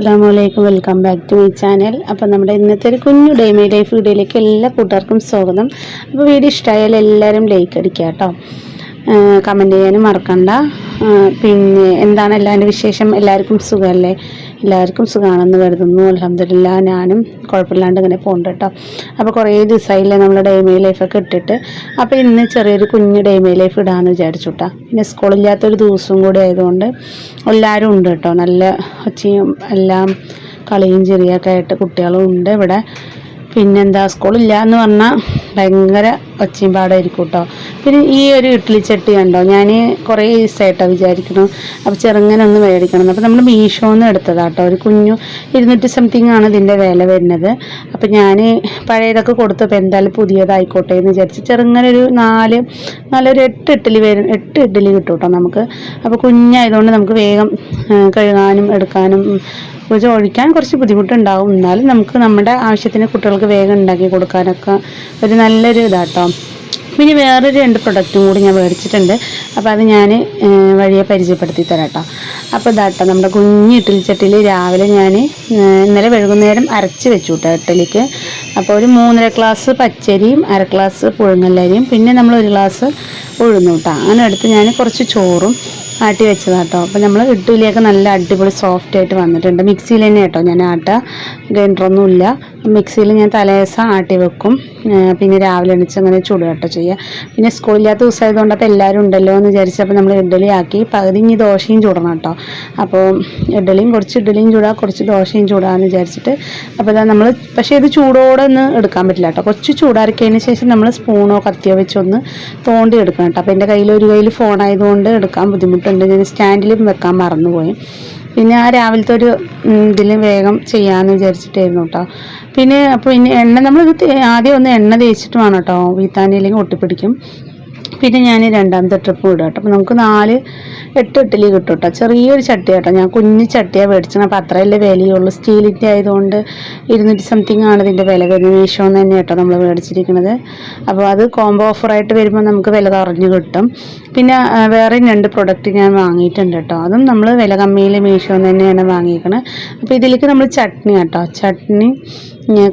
അസ്സാം വലൈക്കും welcome back to my channel അപ്പോൾ നമ്മുടെ ഇന്നത്തെ ഒരു കുഞ്ഞു ഡേ മൈ ലൈഫ് വീഡിയോയിലേക്ക് എല്ലാ കൂട്ടുകാർക്കും സ്വാഗതം. അപ്പോൾ വീഡിയോ ഇഷ്ടമായാൽ എല്ലാവരും ലൈക്ക് അടിക്കുക കേട്ടോ. കമന്റ് ചെയ്യാനും മറക്കണ്ട. പിന്നെ എന്താണ് എല്ലാവരുടെ വിശേഷം? എല്ലാവർക്കും സുഖമല്ലേ? എല്ലാവർക്കും സുഖമാണെന്ന് കരുതുന്നു. അലഹമില്ല ഞാനും കുഴപ്പമില്ലാണ്ട് ഇങ്ങനെ പോകുന്നുണ്ട് കേട്ടോ. അപ്പോൾ കുറേ ദിവസമായില്ലേ നമ്മൾ ഡേ മൈ ലൈഫൊക്കെ ഇട്ടിട്ട്. അപ്പോൾ ഇന്ന് ചെറിയൊരു കുഞ്ഞ് ഡേ ലൈഫ് ഇടാമെന്ന് വിചാരിച്ചു കേട്ടോ പിന്നെ സ്കൂളില്ലാത്തൊരു ദിവസവും കൂടി ആയതുകൊണ്ട് എല്ലാവരും ഉണ്ട് കേട്ടോ. നല്ല ഒച്ചയും എല്ലാം കളിയും ചെറിയൊക്കെ ആയിട്ട് കുട്ടികളും ഉണ്ട് ഇവിടെ. പിന്നെന്താ സ്കൂളില്ല എന്ന് പറഞ്ഞാൽ ഭയങ്കര ഒച്ചയും പാടായിരിക്കും കേട്ടോ പിന്നെ ഈ ഒരു ഇഡ്ഡലി ചട്ടി കണ്ടോ? ഞാൻ കുറേ ദിവസമായിട്ടോ വിചാരിക്കണം. അപ്പോൾ ചെറുങ്ങനെ ഒന്ന് മേടിക്കണം. അപ്പോൾ നമ്മൾ മീഷോന്ന് കേട്ടോ ഒരു കുഞ്ഞു ഇരുന്നൂറ്റി സംതിങ് ആണ് ഇതിന്റെ വില വരുന്നത്. അപ്പോൾ ഞാൻ പഴയതൊക്കെ കൊടുത്തപ്പോൾ എന്തായാലും പുതിയതായിക്കോട്ടെ എന്ന് വിചാരിച്ച് ചെറുങ്ങനെ ഒരു നാല് നാലൊരു എട്ട് ഇഡ്ഡലി വരും. എട്ട് ഇഡ്ഡലി കിട്ടും കേട്ടോ നമുക്ക്. അപ്പോൾ കുഞ്ഞായതുകൊണ്ട് നമുക്ക് വേഗം കഴുകാനും എടുക്കാനും പൂജ ഒഴിക്കാൻ കുറച്ച് ബുദ്ധിമുട്ടുണ്ടാവും. എന്നാലും നമുക്ക് നമ്മുടെ ആവശ്യത്തിന് കുട്ടികൾക്ക് വേഗം ഉണ്ടാക്കി കൊടുക്കാനൊക്കെ ഒരു നല്ലൊരു ഇതാട്ടോ. പിന്നെ വേറൊരു രണ്ട് പ്രൊഡക്റ്റും കൂടി ഞാൻ മേടിച്ചിട്ടുണ്ട്. അപ്പോൾ അത് ഞാൻ വഴിയെ പരിചയപ്പെടുത്തി തരാം കേട്ടോ അപ്പോൾ ഇതാട്ടോ നമ്മുടെ കുഞ്ഞ് ഇഡ്ഡലി ചട്ടിയിൽ രാവിലെ ഞാൻ ഇന്നലെ വൈകുന്നേരം അരച്ച് വെച്ചു കേട്ടോ ഇഡ്ഡലിക്ക്. അപ്പോൾ ഒരു മൂന്നര ഗ്ലാസ് പച്ചരിയും അര ഗ്ലാസ് പുഴുങ്ങല്ലരിയും പിന്നെ നമ്മൾ ഒരു ഗ്ലാസ് ഉഴുന്നു കേട്ടോ അങ്ങനെ എടുത്ത് ഞാൻ കുറച്ച് ചോറും ആട്ടി വെച്ചതാണ് കേട്ടോ അപ്പോൾ നമ്മൾ ഇഡ്ഡലിയൊക്കെ നല്ല അടിപൊളി സോഫ്റ്റ് ആയിട്ട് വന്നിട്ടുണ്ട്. മിക്സിയിൽ തന്നെ കേട്ടോ ഞാൻ ആട്ട. ഗ്രൈൻഡറൊന്നും ഇല്ല മിക്സിയിൽ ഞാൻ തലേദിവസം ആട്ടി വെക്കും. പിന്നെ രാവിലെ എണീച്ച് അങ്ങനെ ചൂടുകട്ട കേട്ടോ ചെയ്യുക. പിന്നെ സ്കൂളില്ലാത്ത ദിവസമായതുകൊണ്ട് അപ്പോൾ എല്ലാവരും ഉണ്ടല്ലോ എന്ന് വിചാരിച്ചപ്പോൾ നമ്മൾ ഇഡ്ഡലി ആക്കി. പകുതി ഇനി ദോശയും ചൂടണം കേട്ടോ. അപ്പോൾ ഇഡ്ഡലിയും കുറച്ച് ഇഡ്ഡലിയും ചൂടാ കുറച്ച് ദോശയും ചൂടാന്ന് വിചാരിച്ചിട്ട് അപ്പോൾ ഇതാ നമ്മൾ പക്ഷേ ഇത് ചൂടോടെ ഒന്ന് എടുക്കാൻ പറ്റില്ല കേട്ടോ. കുറച്ച് ചൂടാറിക്കതിന് ശേഷം നമ്മൾ സ്പൂണോ കത്തിയോ വെച്ചൊന്ന് തോണ്ടി എടുക്കണം കേട്ടോ. അപ്പോൾ എന്റെ കയ്യിൽ ഒരു കയ്യിൽ ഫോണായതുകൊണ്ട് എടുക്കാൻ ബുദ്ധിമുട്ടുണ്ട്. ഞാൻ സ്റ്റാൻഡിലും വെക്കാൻ മറന്നുപോയി. പിന്നെ ആ രാവിലത്തെ ഒരു ഇതിൽ വേഗം ചെയ്യാമെന്ന് വിചാരിച്ചിട്ടായിരുന്നു കേട്ടോ പിന്നെ അപ്പോൾ ഇനി എണ്ണ നമ്മൾ ഇത് ആദ്യം ഒന്ന് എണ്ണ തേച്ചിട്ട് വേണം കേട്ടോ വീത്താനില്ലെങ്കിൽ ഒട്ടിപ്പിടിക്കും. പിന്നെ ഞാൻ രണ്ടാമത്തെ ട്രിപ്പ് വിടും കേട്ടോ. അപ്പോൾ നമുക്ക് നാല് എട്ട് ഇഡ്ഡലി കിട്ടും കേട്ടോ. ചെറിയൊരു ചട്ടി കേട്ടോ. ഞാൻ കുഞ്ഞു ചട്ടിയാണ് മേടിച്ചത്. അപ്പോൾ അത്രയല്ലേ വിലയുള്ളൂ. സ്റ്റീലിന്റെ ആയതുകൊണ്ട് ഇരുന്നൂറ്റി സംതിങ് ആണ് ഇതിന്റെ വില വരുന്നത്. മീഷോ എന്ന് തന്നെ കേട്ടോ നമ്മൾ മേടിച്ചിരിക്കുന്നത് അപ്പോൾ അത് കോംബോ ഓഫറായിട്ട് വരുമ്പോൾ നമുക്ക് വില കുറഞ്ഞ് കിട്ടും. പിന്നെ വേറെ രണ്ട് പ്രൊഡക്റ്റ് ഞാൻ വാങ്ങിയിട്ടുണ്ട് കേട്ടോ. അതും നമ്മൾ വില കമ്മിയിൽ മീഷോ എന്ന് തന്നെയാണ് വാങ്ങിയിരിക്കുന്നത് അപ്പോൾ ഇതിലേക്ക് നമ്മൾ ചട്നി കേട്ടോ. ചട്നി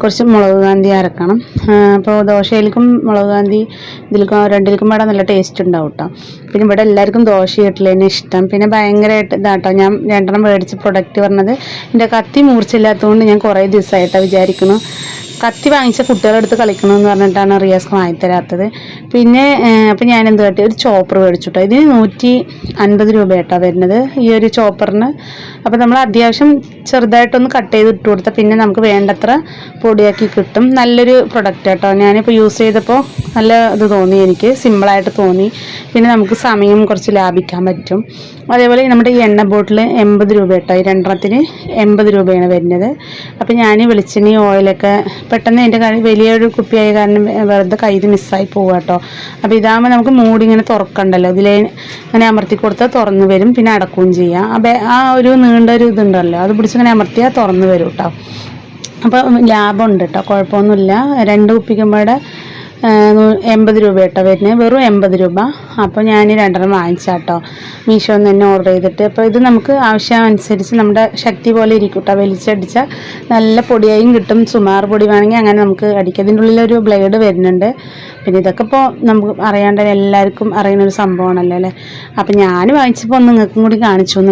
കുറച്ച് മുളക് കാന്തി അരക്കണം. അപ്പോൾ ദോശയിലേക്കും മുളക് കാന്തി ഇതിലേക്കും രണ്ടിലേക്കും പാടെ നല്ല ടേസ്റ്റ് ഉണ്ടാവും കേട്ടോ പിന്നെ ഇവിടെ എല്ലാവർക്കും ദോശ ഇഡ്ഡലിനെ ഇഷ്ടം. പിന്നെ ഭയങ്കരമായിട്ട് ഇതാട്ടോ ഞാൻ രണ്ടെണ്ണം മേടിച്ച പ്രൊഡക്റ്റ് പറഞ്ഞത്. എന്റെ കത്തി മൂർച്ചയില്ലാത്തതുകൊണ്ട് ഞാൻ കുറേ ദിവസമായിട്ടാണ് വിചാരിക്കുന്നു കത്തി വാങ്ങിച്ച കുട്ടികളെടുത്ത് കളിക്കണമെന്ന് പറഞ്ഞിട്ടാണ് റിയാസ് വാങ്ങിത്തരാത്തത്. പിന്നെ അപ്പം ഞാൻ എന്ത് കാട്ടി? ഒരു ചോപ്പർ മേടിച്ചു കേട്ടോ ഇതിന് നൂറ്റി അൻപത് രൂപ കേട്ടോ വരുന്നത് ഈ ഒരു ചോപ്പറിന്. അപ്പം നമ്മൾ അത്യാവശ്യം ചെറുതായിട്ടൊന്ന് കട്ട് ചെയ്ത് ഇട്ട് കൊടുത്താൽ പിന്നെ നമുക്ക് വേണ്ടത്ര പൊടിയാക്കി കിട്ടും. നല്ലൊരു പ്രൊഡക്റ്റ് കേട്ടോ ഞാനിപ്പോൾ യൂസ് ചെയ്തപ്പോൾ നല്ല ഇത് തോന്നി എനിക്ക്. സിമ്പിളായിട്ട് തോന്നി. പിന്നെ നമുക്ക് സമയം കുറച്ച് ലാഭിക്കാൻ പറ്റും. അതേപോലെ നമ്മുടെ ഈ എണ്ണ ബോട്ടിൽ എൺപത് രൂപ കേട്ടോ ഈ രണ്ടെണ്ണത്തിന് എൺപത് രൂപയാണ് വരുന്നത്. അപ്പം ഞാൻ വെളിച്ചെണ്ണി ഓയിലൊക്കെ പെട്ടെന്ന് എന്റെ കൈ വലിയൊരു കുപ്പിയായ കാരണം വെറുതെ കയ്യിൽ മിസ്സായി പോകുക കേട്ടോ. അപ്പോൾ ഇതാകുമ്പോൾ നമുക്ക് മൂടി ഇങ്ങനെ തുറക്കണ്ടല്ലോ. ഇതിലെ ഇങ്ങനെ അമർത്തി കൊടുത്താൽ തുറന്ന് വരും പിന്നെ അടക്കുകയും ചെയ്യാം. അപ്പോൾ ആ ഒരു നീണ്ട ഒരു ഇതുണ്ടല്ലോ അത് പിടിച്ചിങ്ങനെ അമർത്തിയാൽ തുറന്ന് വരും കേട്ടോ. അപ്പോൾ ലാഭമുണ്ട് കേട്ടോ കുഴപ്പമൊന്നുമില്ല. രണ്ട് കുപ്പിക്കുമ്പോഴെ എൺപത് രൂപ കേട്ടോ വരുന്നത് വെറും എൺപത് രൂപ. അപ്പോൾ ഞാൻ രണ്ടെണ്ണം വാങ്ങിച്ചാട്ടോ. മീഷോന്ന് തന്നെ ഓർഡർ ചെയ്തിട്ട്. അപ്പോൾ ഇത് നമുക്ക് ആവശ്യമനുസരിച്ച് നമ്മുടെ ശക്തി പോലെ ഇരിക്കും കേട്ടോ വലിച്ചടിച്ചാൽ നല്ല പൊടിയായും കിട്ടും. സുമാർ പൊടി വേണമെങ്കിൽ അങ്ങനെ നമുക്ക് അടിക്കാം. അതിന്റെ ഉള്ളിലൊരു ബ്ലേഡ് വരുന്നുണ്ട്. പിന്നെ ഇതൊക്കെ ഇപ്പോൾ നമുക്ക് അറിയാണ്ട് എല്ലാവർക്കും അറിയുന്ന ഒരു സംഭവമാണല്ലോ അല്ലേ? അപ്പം ഞാൻ വാങ്ങിച്ചപ്പോൾ ഒന്ന് നിങ്ങൾക്കും കൂടി കാണിച്ചു. ഒന്ന്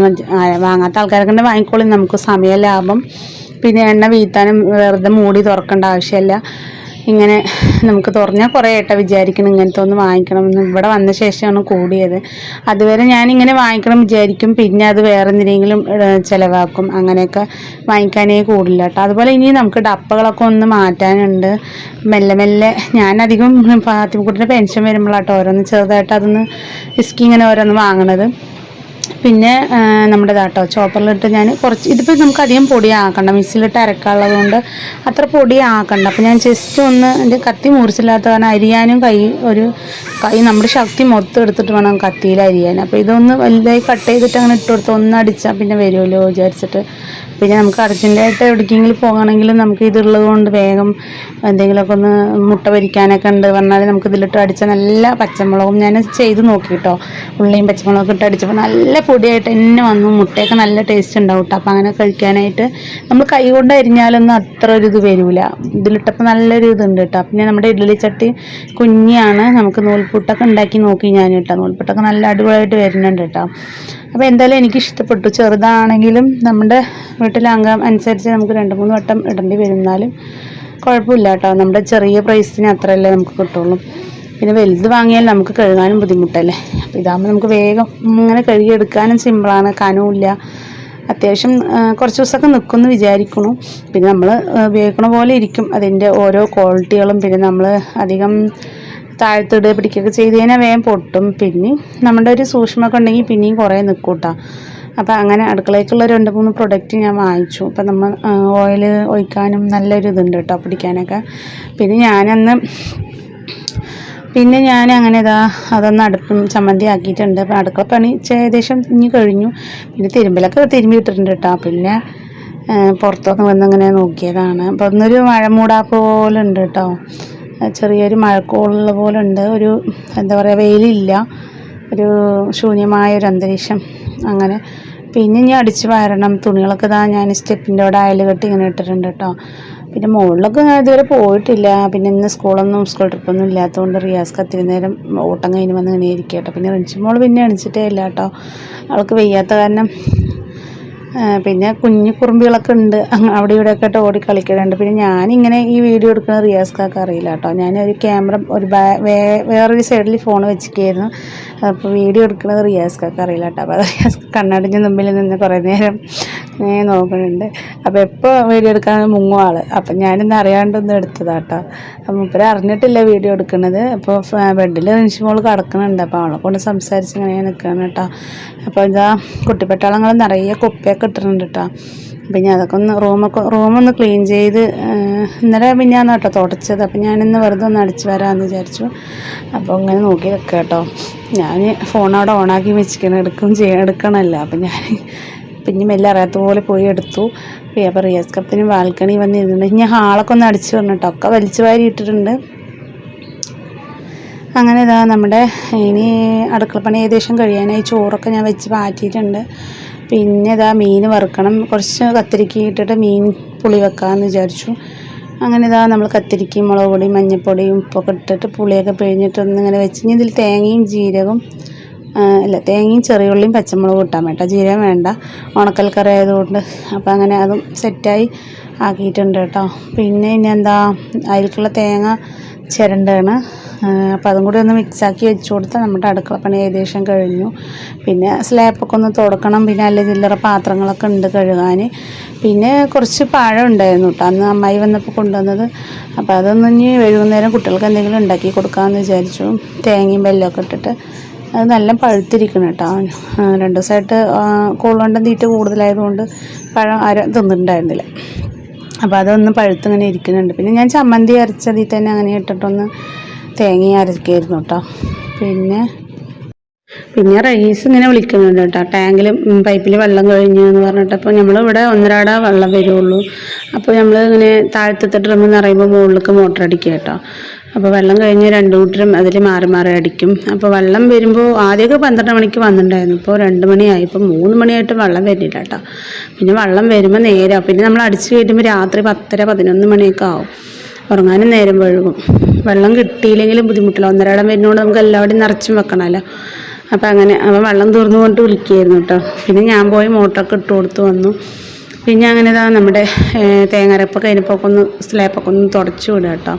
വാങ്ങാത്ത ആൾക്കാരൊക്കെ ഉണ്ടെങ്കിൽ വാങ്ങിക്കോളും. നമുക്ക് സമയ ലാഭം. പിന്നെ എണ്ണ വീത്താനും വെറുതെ മൂടി തുറക്കേണ്ട ആവശ്യമില്ല. ഇങ്ങനെ നമുക്ക് തുറഞ്ഞാൽ കുറേ ഏട്ട വിചാരിക്കണം ഇങ്ങനത്തെ ഒന്ന് വാങ്ങിക്കണം എന്ന്. ഇവിടെ വന്ന ശേഷമാണ് കൂടിയത്. അതുവരെ ഞാനിങ്ങനെ വാങ്ങിക്കണം വിചാരിക്കും. പിന്നെ അത് വേറെ എന്തിനെങ്കിലും ചിലവാക്കും. അങ്ങനെയൊക്കെ വാങ്ങിക്കാനേ കൂടില്ല കേട്ടോ. അതുപോലെ ഇനി നമുക്ക് ഡപ്പകളൊക്കെ ഒന്ന് മാറ്റാനുണ്ട്. മെല്ലെ മെല്ലെ ഞാനധികം ഫാത്തിമക്കുട്ടിന്റെ പെൻഷൻ വരുമ്പോഴാട്ടോ ഓരോന്ന് ചെറുതായിട്ട് അതൊന്ന് ഇസ്കി ഇങ്ങനെ ഓരോന്ന് വാങ്ങണത്. പിന്നെ നമ്മുടെ ഇതാട്ടോ ചോപ്പറിലിട്ട് ഞാൻ കുറച്ച് ഇതിപ്പോൾ നമുക്ക് അധികം പൊടി ആക്കണ്ട മിക്സിയിലിട്ട് അരക്കാനുള്ളത് കൊണ്ട് അത്ര പൊടി ആക്കണ്ട അപ്പോൾ ഞാൻ ജസ്റ്റ് ഒന്ന് എന്റെ കത്തി മുറിച്ചില്ലാത്ത കാരണം അരിയാനും കൈ ഒരു കൈ നമ്മുടെ ശക്തി മൊത്തം എടുത്തിട്ട് വേണം കത്തിയിൽ അരിയാൻ. അപ്പോൾ ഇതൊന്ന് വലുതായി കട്ട് ചെയ്തിട്ട് അങ്ങനെ ഇട്ട് കൊടുത്ത് ഒന്ന് അടിച്ചാൽ പിന്നെ വരുമല്ലോ വിചാരിച്ചിട്ട്. പിന്നെ നമുക്ക് അർജന്റായിട്ട് എവിടേക്കെങ്കിലും പോകണമെങ്കിലും നമുക്ക് ഇതുള്ളത് കൊണ്ട് വേഗം എന്തെങ്കിലുമൊക്കെ ഒന്ന് മുട്ട പൊരിക്കാനൊക്കെ ഉണ്ട് പറഞ്ഞാൽ നമുക്ക് ഇതിലിട്ട് അടിച്ച നല്ല പച്ചമുളകും ഞാൻ ചെയ്ത് നോക്കി കേട്ടോ ഉള്ളിയും പച്ചമുളകൊക്കെ ഇട്ട് അടിച്ചപ്പോൾ നല്ല പൊടിയായിട്ട് തന്നെ വന്നു. മുട്ടയൊക്കെ നല്ല ടേസ്റ്റ് ഉണ്ടാവും കേട്ടോ അപ്പം അങ്ങനെ കഴിക്കാനായിട്ട് നമ്മൾ കൈ കൊണ്ട് അരിഞ്ഞാലൊന്നും അത്ര ഒരു ഇത് വരില്ല ഇതിലിട്ടപ്പോൾ നല്ലൊരു ഇതുണ്ട് കേട്ടോ പിന്നെ നമ്മുടെ ഇഡ്ഡലി ചട്ടി കുഞ്ഞിയാണ്. നമുക്ക് നൂൽപുട്ടൊക്കെ ഉണ്ടാക്കി നോക്കി ഞാൻ കേട്ടോ നൂൽപുട്ടൊക്കെ നല്ല അടിപൊളിയായിട്ട് വരുന്നുണ്ട് കേട്ടോ അപ്പോൾ എന്തായാലും എനിക്ക് ഇഷ്ടപ്പെട്ടു. ചെറുതാണെങ്കിലും നമ്മുടെ വീട്ടിലെ അംഗം അനുസരിച്ച് നമുക്ക് രണ്ട് മൂന്ന് വട്ടം ഇടേണ്ടി വരുന്നാലും കുഴപ്പമില്ല കേട്ടോ നമ്മുടെ ചെറിയ പ്രൈസിന് അത്രയല്ലേ നമുക്ക് കിട്ടുള്ളൂ. പിന്നെ വലുത് വാങ്ങിയാൽ നമുക്ക് കഴുകാനും ബുദ്ധിമുട്ടല്ലേ? അപ്പോൾ ഇതാകുമ്പോൾ നമുക്ക് വേഗം ഇങ്ങനെ കഴുകിയെടുക്കാനും സിമ്പിളാണ് കനവുമില്ല അത്യാവശ്യം കുറച്ച് ദിവസമൊക്കെ നിൽക്കുമെന്ന് വിചാരിക്കണു പിന്നെ നമ്മൾ ഉപയോഗിക്കണ പോലെ ഇരിക്കും. അതിന്റെ ഓരോ ക്വാളിറ്റികളും പിന്നെ നമ്മൾ അധികം താഴ്ത്തിടുക പിടിക്കുകയൊക്കെ ചെയ്ത് കഴിഞ്ഞാൽ വേഗം പൊട്ടും. പിന്നെ നമ്മുടെ ഒരു സൂക്ഷ്മമൊക്കെ ഉണ്ടെങ്കിൽ പിന്നെയും കുറേ നിൽക്കൂട്ടാ കേട്ടോ അപ്പോൾ അങ്ങനെ അടുക്കളയ്ക്കുള്ള രണ്ട് മൂന്ന് പ്രൊഡക്റ്റ് ഞാൻ വാങ്ങിച്ചു. അപ്പം നമ്മൾ ഓയിൽ ഒഴിക്കാനും നല്ലൊരു ഇതുണ്ട് കേട്ടോ പിടിക്കാനൊക്കെ. പിന്നെ ഞാനന്ന് പിന്നെ ഞാൻ അങ്ങനെ ഇതാ അതൊന്ന് അടുപ്പും ചമ്മന്തി ആക്കിയിട്ടുണ്ട്. അപ്പം അടുക്കള പണി ഏകദേശം ഇനി കഴിഞ്ഞു. പിന്നെ തിരുമ്പലൊക്കെ തിരുമ്പി ഇട്ടിട്ടുണ്ട് കേട്ടോ. പിന്നെ പുറത്തൊക്കെ വന്നിങ്ങനെ നോക്കിയതാണ്. അപ്പം ഒന്നൊരു മഴ മൂടാ പോലെ ഉണ്ട് കേട്ടോ ചെറിയൊരു മഴക്കോളുള്ള പോലെ ഉണ്ട് ഒരു എന്താ പറയുക വെയിലില്ല. ഒരു ശൂന്യമായ ഒരു അന്തരീക്ഷം അങ്ങനെ. പിന്നെ ഇനി അടിച്ച് വാരണം. തുണികളൊക്കെ ഇതാ ഞാൻ സ്റ്റെപ്പിന്റെ അവിടെ അയൽ കെട്ടി ഇങ്ങനെ ഇട്ടിട്ടുണ്ട് കേട്ടോ. പിന്നെ മുകളിലൊക്കെ ഇതുവരെ പോയിട്ടില്ല. പിന്നെ ഇന്ന് സ്കൂളൊന്നും സ്കൂൾ ട്രിപ്പൊന്നും ഇല്ലാത്തതുകൊണ്ട് റിയാസ് അത്തിരി നേരം ഓട്ടം കഴിഞ്ഞ് വന്ന് ഇങ്ങനെ ഇരിക്കുക കേട്ടോ പിന്നെ റിഞ്ചിമോൾ പിന്നെ അണിച്ചിട്ടേ ഇല്ല കേട്ടോ. അവൾക്ക് വയ്യാത്ത കാരണം പിന്നെ കുഞ്ഞു കുറുമ്പികളൊക്കെ ഉണ്ട്. അവിടെ ഇവിടെയൊക്കെ ആയിട്ട് ഓടി കളിക്കുന്നുണ്ട് പിന്നെ ഞാനിങ്ങനെ ഈ വീഡിയോ എടുക്കുന്ന റിയാസ്ക്കൊക്കെ അറിയില്ല കേട്ടോ. ഞാൻ ഒരു ക്യാമറ ഒരു വേറൊരു സൈഡിൽ ഫോൺ വെച്ചിരിക്കുകയായിരുന്നു. അപ്പോൾ വീഡിയോ എടുക്കുന്നത് റിയാസ്ക്കൊക്കെ അറിയില്ല കേട്ടോ. അപ്പോൾ അത് റിയാസ്ക്ക് കണ്ണാടിന്റെ മുമ്പിൽ നിന്ന് കുറേ നേരം നോക്കുന്നുണ്ട്. അപ്പോൾ എപ്പോൾ വീഡിയോ എടുക്കാൻ മുങ്ങും ആൾ അപ്പം ഞാനിന്ന് അറിയാണ്ടൊന്നും കേട്ടോ അപ്പം ഇപ്പം അറിഞ്ഞിട്ടില്ല വീഡിയോ എടുക്കുന്നത്. അപ്പോൾ ബെഡിൽ റിൻഷിമോൾ കിടക്കുന്നുണ്ട്. അപ്പോൾ അവളെ കൊണ്ട് സംസാരിച്ച് ഇങ്ങനെ നിൽക്കുകയാണ് കേട്ടോ. അപ്പോൾ എന്താ കുട്ടിപ്പട്ടാളങ്ങൾ നിറയെ കുപ്പിയൊക്കെ ഇട്ടിട്ടുണ്ട് കേട്ടോ പിന്നെ അതൊക്കെ ഒന്ന് റൂമൊക്കെ റൂമൊന്ന് ക്ലീൻ ചെയ്ത് ഇന്നലെ ഇന്നലെ പിന്നെയാണ് കേട്ടോ തുടച്ചത്. അപ്പം ഞാനിന്ന് വെറുതെ ഒന്ന് അടിച്ച് വരാമെന്ന് വിചാരിച്ചു. അപ്പോൾ ഇങ്ങനെ നോക്കി വെക്കാം കേട്ടോ. ഞാൻ ഫോൺ അവിടെ ഓണാക്കി വെച്ചിരിക്കണം. എടുക്കും ചെയ്യാൻ എടുക്കണമല്ലോ അപ്പം ഞാൻ പിന്നെ മെല്ലെ അറിയാത്ത പോലെ പോയി എടുത്തു. പേപ്പർ റിയാസ് കപ്പിന് ബാൽക്കണി വന്നിരുന്നുണ്ട് ഞാൻ ഹാളൊക്കെ ഒന്ന് അടിച്ചു വരണം കേട്ടോ. ഒക്കെ വലിച്ചു വാരി ഇട്ടിട്ടുണ്ട്. അങ്ങനെ ഇതാ നമ്മുടെ ഇനി അടുക്കളപ്പണി ഏകദേശം കഴിയാനായി. ചോറൊക്കെ ഞാൻ വെച്ച് മാറ്റിയിട്ടുണ്ട്. പിന്നെ ഇതാ മീൻ വറുക്കണം. കുറച്ച് കത്തിരിക്ക ഇട്ടിട്ട് മീൻ പുളി വെക്കാമെന്ന് വിചാരിച്ചു. അങ്ങനെ ഇതാ നമ്മൾ കത്തിരിക്കയും മുളക് പൊടിയും മഞ്ഞൾപ്പൊടിയും ഉപ്പൊക്കെ ഇട്ടിട്ട് പുളിയൊക്കെ പിഴിഞ്ഞിട്ടൊന്നിങ്ങനെ വെച്ച്. ഇനി ഇതിൽ തേങ്ങയും ജീരകവും അല്ല തേങ്ങയും ചെറിയുള്ളിയും പച്ചമുളകും ഇട്ടാൽ വേണ്ട ജീരകം വേണ്ട. ഉണക്കൽ കറി ആയതുകൊണ്ട്. അപ്പോൾ അങ്ങനെ അതും സെറ്റായി ആക്കിയിട്ടുണ്ട് കേട്ടോ. പിന്നെ ഇനി എന്താ അതിലേക്കുള്ള തേങ്ങ ചിരണ്ടാണ്. അപ്പോൾ അതും കൂടി ഒന്ന് മിക്സാക്കി വെച്ച് കൊടുത്താൽ നമ്മുടെ അടുക്കള പണി ഏകദേശം കഴിഞ്ഞു. പിന്നെ സ്ലാപ്പൊക്കെ ഒന്ന് തുടക്കണം. പിന്നെ അല്ല ചില്ലറ പാത്രങ്ങളൊക്കെ ഉണ്ട് കഴുകാൻ. പിന്നെ കുറച്ച് പഴം ഉണ്ടായിരുന്നു കേട്ടോ. അന്ന് അമ്മായി വന്നപ്പോൾ കൊണ്ടുവന്നത്. അപ്പോൾ അതൊന്നും ഇനി വൈകുന്നേരം കുട്ടികൾക്ക് എന്തെങ്കിലും ഉണ്ടാക്കി കൊടുക്കാമെന്ന് വിചാരിച്ചു. തേങ്ങയും വെല്ലമൊക്കെ ഇട്ടിട്ട്. അത് നല്ല പഴുത്തിരിക്കണം കേട്ടോ രണ്ട് ദിവസമായിട്ട് കോളുകൊണ്ടും തീറ്റ കൂടുതലായതുകൊണ്ട് പഴം ആരും തിന്നിട്ടുണ്ടായിരുന്നില്ല. അപ്പോൾ അതൊന്ന് പഴുത്തിങ്ങനെ ഇരിക്കുന്നുണ്ട്. പിന്നെ ഞാൻ ചമ്മന്തി അരച്ചതിൽ തന്നെ അങ്ങനെ ഇട്ടിട്ടൊന്ന് തേങ്ങ അരക്കായിരുന്നു കേട്ടോ പിന്നെ? പിന്നെ റൈസ് ഇങ്ങനെ വിളിക്കുന്നുണ്ട് കേട്ടോ ടാങ്കിൽ പൈപ്പിൽ വെള്ളം കഴിഞ്ഞു എന്ന് പറഞ്ഞിട്ട്. അപ്പോൾ നമ്മളിവിടെ ഒന്നരാട വെള്ളം വരുള്ളൂ. അപ്പോൾ നമ്മൾ ഇങ്ങനെ താഴത്തെ ഡ്രമ്മെന്ന് പറയുമ്പോൾ മുകളിലേക്ക് മോട്ടർ അടിക്കുക കേട്ടോ അപ്പോൾ വെള്ളം കഴിഞ്ഞ് രണ്ട് കൂട്ടരും അതിൽ മാറി മാറി അടിക്കും. അപ്പോൾ വെള്ളം വരുമ്പോൾ ആദ്യമൊക്കെ പന്ത്രണ്ട് മണിക്ക് വന്നിട്ടുണ്ടായിരുന്നു. ഇപ്പോൾ രണ്ട് മണിയായി. ഇപ്പോൾ മൂന്ന് മണിയായിട്ട് വെള്ളം വരുന്നില്ല കേട്ടോ. പിന്നെ വെള്ളം വരുമ്പോൾ നേരം. പിന്നെ നമ്മൾ അടിച്ച് കയറ്റുമ്പോൾ രാത്രി പത്തര പതിനൊന്ന് മണിയൊക്കെ ആവും. ഉറങ്ങാനും നേരം വഴുകും വെള്ളം കിട്ടിയില്ലെങ്കിലും ബുദ്ധിമുട്ടില്ല. ഒന്നരാടം വരുന്നതുകൊണ്ട് നമുക്ക് എല്ലാവരും നിറച്ചും വെക്കണമല്ലോ അപ്പോൾ അങ്ങനെ അപ്പോൾ വെള്ളം തീർന്നു കൊണ്ട് വിളിക്കുകയായിരുന്നു കേട്ടോ. പിന്നെ ഞാൻ പോയി മോട്ടറൊക്കെ ഇട്ട് കൊടുത്ത് വന്നു. പിന്നെ അങ്ങനെ ഇതാ നമ്മുടെ തേങ്ങരപ്പ് അതിനിപ്പൊക്കെ ഒന്ന് സ്ലാപ്പൊക്കെ ഒന്ന് തുടച്ചു വിടുക കേട്ടോ.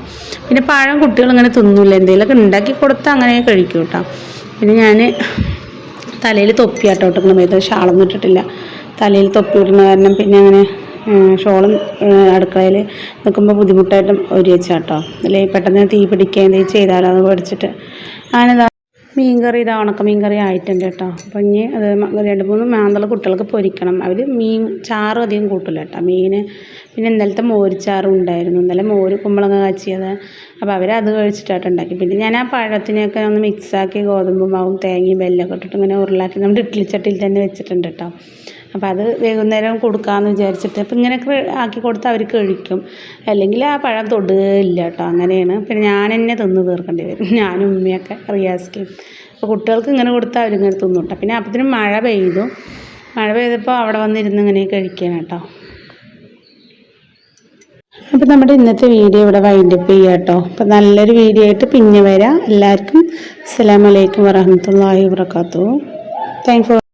പിന്നെ പഴം കുട്ടികൾ ഇങ്ങനെ തിന്നില്ല എന്തെങ്കിലുമൊക്കെ ഉണ്ടാക്കി കൊടുത്താൽ അങ്ങനെ കഴിക്കും കേട്ടോ. പിന്നെ ഞാൻ തലയിൽ തൊപ്പി ആട്ടോ ഇട്ടുന്ന ഏതോ ഷാളൊന്നും ഇട്ടിട്ടില്ല. തലയിൽ തൊപ്പി ഇടുന്ന കാരണം പിന്നെ അങ്ങനെ ഷോളും അടുക്കളയിൽ നിൽക്കുമ്പോൾ ബുദ്ധിമുട്ടായിട്ടും ഒരു വെച്ചാട്ടോ അല്ലെങ്കിൽ പെട്ടെന്ന് തീ പിടിക്കുക എന്തെങ്കിലും ചെയ്താലോ അത് പഠിച്ചിട്ട്. അങ്ങനെ മീൻകറി ഇതാ ഉണക്ക മീൻകറി ആയിട്ടുണ്ട് കേട്ടോ. അപ്പം ഇനി അത് രണ്ട് മൂന്ന് മാന്തള കുട്ടികൾക്ക് പൊരിക്കണം. അവർ മീൻ ചാറും അധികം കൂട്ടില്ല കേട്ടോ. മീൻ പിന്നെ ഇന്നലത്തെ മോരിച്ചാറും ഉണ്ടായിരുന്നു. ഇന്നലെ മോര് കുമ്പളങ്ങ കാച്ചിയത്. അപ്പോൾ അവർ അത് കഴിച്ചിട്ടായിട്ട് ഉണ്ടാക്കി പിന്നെ ഞാൻ ആ പഴത്തിനെയൊക്കെ ഒന്ന് മിക്സാക്കി ഗോതമ്പ് മാവും തേങ്ങയും വെല്ലമൊക്കെ ഇട്ടിട്ട് ഇങ്ങനെ ഉരുളാക്കി നമ്മുടെ ഇഡ്ഡലി ചട്ടിയിൽ തന്നെ വെച്ചിട്ടുണ്ട് കേട്ടോ അപ്പോൾ അത് വൈകുന്നേരം കൊടുക്കാമെന്ന് വിചാരിച്ചിട്ട് അപ്പോൾ ഇങ്ങനെയൊക്കെ ആക്കി കൊടുത്താൽ അവർ കഴിക്കും. അല്ലെങ്കിൽ ആ പഴം തൊടുകയില്ല കേട്ടോ അങ്ങനെയാണ്. പിന്നെ ഞാൻ തന്നെ തിന്ന് തീർക്കേണ്ടി വരും. ഞാനും ഉമ്മയൊക്കെ റിയാസ്ക്കും. അപ്പോൾ കുട്ടികൾക്ക് ഇങ്ങനെ കൊടുത്താൽ അവരിങ്ങനെ തിന്നു കേട്ടോ പിന്നെ അപ്പത്തിനും മഴ പെയ്തു. മഴ പെയ്തപ്പോൾ അവിടെ വന്നിരുന്ന് ഇങ്ങനെ കഴിക്കണം കേട്ടോ അപ്പോൾ നമ്മുടെ ഇന്നത്തെ വീഡിയോ ഇവിടെ വൈൻഡപ്പ് ചെയ്യാം കേട്ടോ. അപ്പം നല്ലൊരു വീഡിയോ ആയിട്ട് പിന്നെ വരാം. എല്ലാവർക്കും അസ്സലാമലൈക്കും വറഹമത്തല്ലാഹി വർക്കാത്തു താങ്ക് ഫോർ